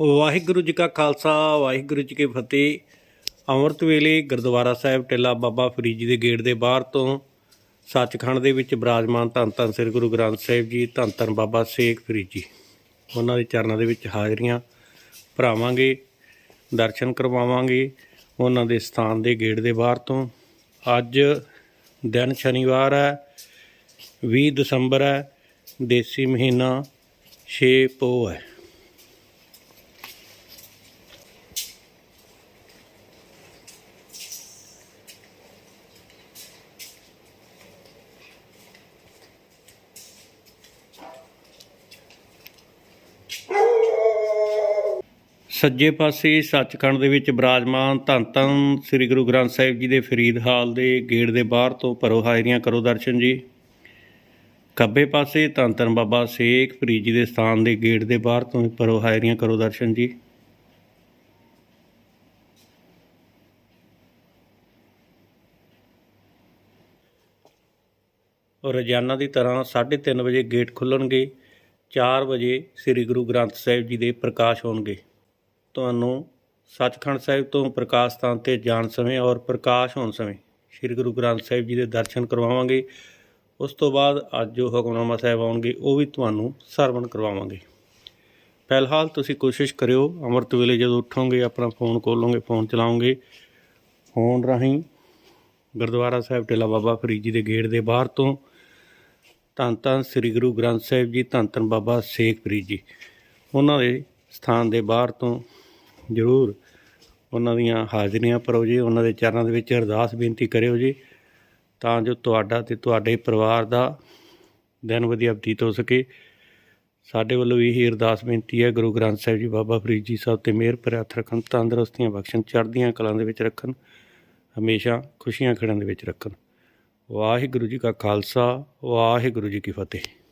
ਵਾਹਿਗੁਰੂ ਜੀ ਕਾ ਖਾਲਸਾ, ਵਾਹਿਗੁਰੂ ਜੀ ਕੀ ਫਤਿਹ। ਅੰਮ੍ਰਿਤ ਵੇਲੇ ਗੁਰਦੁਆਰਾ ਸਾਹਿਬ ਟਿੱਲਾ ਬਾਬਾ ਫਰੀਦ ਜੀ ਦੇ ਗੇਟ ਦੇ ਬਾਹਰ ਤੋਂ ਸੱਚਖੰਡ ਦੇ ਵਿੱਚ ਬਿਰਾਜਮਾਨ ਧੰਨ ਧੰਨ ਸ੍ਰੀ ਗੁਰੂ ਗ੍ਰੰਥ ਸਾਹਿਬ ਜੀ, ਧੰਨ ਧੰਨ ਬਾਬਾ ਸੇਖ ਫਰੀਦ ਜੀ। ਉਹਨਾਂ ਦੇ ਚਰਨਾਂ ਦੇ ਵਿੱਚ ਹਾਜ਼ਰੀਆਂ ਭਰਾਵਾਂਗੇ, ਦਰਸ਼ਨ ਕਰਵਾਵਾਂਗੇ ਉਹਨਾਂ ਦੇ ਸਥਾਨ ਦੇ ਗੇਟ ਦੇ ਬਾਹਰ ਤੋਂ। ਅੱਜ ਦਿਨ ਸ਼ਨੀਵਾਰ ਹੈ 20 ਦਸੰਬਰ ਹੈ, ਦੇਸੀ ਮਹੀਨਾ 6 ਪੋ ਹੈ। ਸੱਜੇ ਪਾਸੇ ਸੱਚਖੰਡ ਦੇ ਵਿੱਚ ਬਿਰਾਜਮਾਨ ਧੰਨ ਧੰਨ ਸ੍ਰੀ ਗੁਰੂ ਗ੍ਰੰਥ ਸਾਹਿਬ ਜੀ ਦੇ ਫਰੀਦ ਹਾਲ ਦੇ ਗੇਟ ਦੇ ਬਾਹਰ ਤੋਂ ਭਰੋ ਹਾਜ਼ਰੀਆਂ ਕਰੋ ਦਰਸ਼ਨ ਜੀ। ਖੱਬੇ ਪਾਸੇ ਧੰਨ ਧੰਨ ਬਾਬਾ ਸੇਖ ਫਰੀਦ ਜੀ ਦੇ ਸਥਾਨ ਦੇ ਗੇਟ ਦੇ ਬਾਹਰ ਤੋਂ ਭਰੋ ਹਾਜ਼ਰੀਆਂ ਕਰੋ ਦਰਸ਼ਨ ਜੀ। ਰੋਜ਼ਾਨਾ ਦੀ ਤਰ੍ਹਾਂ 3:30 ਵਜੇ ਗੇਟ ਖੁੱਲਣਗੇ 4 ਵਜੇ ਸ੍ਰੀ ਗੁਰੂ ਗ੍ਰੰਥ ਸਾਹਿਬ ਜੀ ਦੇ ਪ੍ਰਕਾਸ਼ ਹੋਣਗੇ। ਤੁਹਾਨੂੰ ਸੱਚਖੰਡ ਸਾਹਿਬ ਤੋਂ ਪ੍ਰਕਾਸ਼ ਸਥਾਨ ਤੇ ਜਾਣ ਸਮੇਂ ਔਰ ਪ੍ਰਕਾਸ਼ ਹੋਣ ਸਮੇਂ ਸ੍ਰੀ ਗੁਰੂ ਗ੍ਰੰਥ ਸਾਹਿਬ ਜੀ ਦੇ ਦਰਸ਼ਨ ਕਰਵਾਵਾਂਗੇ। ਉਸ ਤੋਂ ਬਾਅਦ ਅੱਜ ਜੋ ਹੁਕਮਨਾਮਾ ਸਾਹਿਬ ਆਉਣਗੇ, ਉਹ ਵੀ ਤੁਹਾਨੂੰ ਸਰਵਣ ਕਰਵਾਵਾਂਗੇ। ਫਿਲਹਾਲ ਤੁਸੀਂ ਕੋਸ਼ਿਸ਼ ਕਰਿਓ, ਅੰਮ੍ਰਿਤ ਵੇਲੇ ਜਦੋਂ ਉੱਠੋਗੇ, ਆਪਣਾ ਫੋਨ ਖੋਲੋਗੇ, ਫੋਨ ਚਲਾਓਗੇ। ਫੋਨ ਰਾਹੀਂ ਗੁਰਦੁਆਰਾ ਸਾਹਿਬ ਟੇਲਾ ਬਾਬਾ ਫਰੀਦ ਜੀ ਦੇ ਗੇਟ ਦੇ ਬਾਹਰ ਤੋਂ ਧੰਨ ਧੰਨ ਸ੍ਰੀ ਗੁਰੂ ਗ੍ਰੰਥ ਸਾਹਿਬ ਜੀ, ਧੰਨ ਧੰਨ ਬਾਬਾ ਸੇਖ ਫਰੀਦ ਜੀ। ਉਹਨਾਂ ਦੇ ਸਥਾਨ ਦੇ ਬਾਹਰ ਤੋਂ ਜ਼ਰੂਰ। ਉਹਨਾਂ ਦੀਆਂ ਹਾਜ਼ਰੀਆਂ ਭਰੋ ਜੀ, ਉਹਨਾਂ ਦੇ ਚਰਨਾਂ ਦੇ ਵਿੱਚ ਅਰਦਾਸ ਬੇਨਤੀ ਕਰਿਓ ਜੀ। ਤਾਂ ਜੋ ਤੁਹਾਡਾ ਤੇ ਤੁਹਾਡੇ ਪਰਿਵਾਰ ਦਾ ਦਿਨ ਵਧੀਆ ਬਤੀਤ ਹੋ ਸਕੇ। ਸਾਡੇ ਵੱਲੋਂ ਇਹੀ ਅਰਦਾਸ ਬੇਨਤੀ ਹੈ, ਗੁਰੂ ਗ੍ਰੰਥ ਸਾਹਿਬ ਜੀ, ਬਾਬਾ ਫਰੀਦ ਜੀ ਸਾਹਿਬ ਤੇ ਮਿਹਰ ਭਰਿਆ ਹੱਥ ਰੱਖਣ ਤੰਦਰੁਸਤੀਆਂ ਬਖਸ਼ਣ, ਚੜ੍ਹਦੀਆਂ ਕਲਾਂ ਦੇ ਵਿੱਚ ਰੱਖਣ, ਹਮੇਸ਼ਾ ਖੁਸ਼ੀਆਂ ਖੜਨ ਦੇ ਵਿੱਚ ਰੱਖਣ। ਵਾਹਿਗੁਰੂ ਜੀ ਕਾ ਖਾਲਸਾ, ਵਾਹਿਗੁਰੂ ਜੀ ਕੀ ਫਤਿਹ।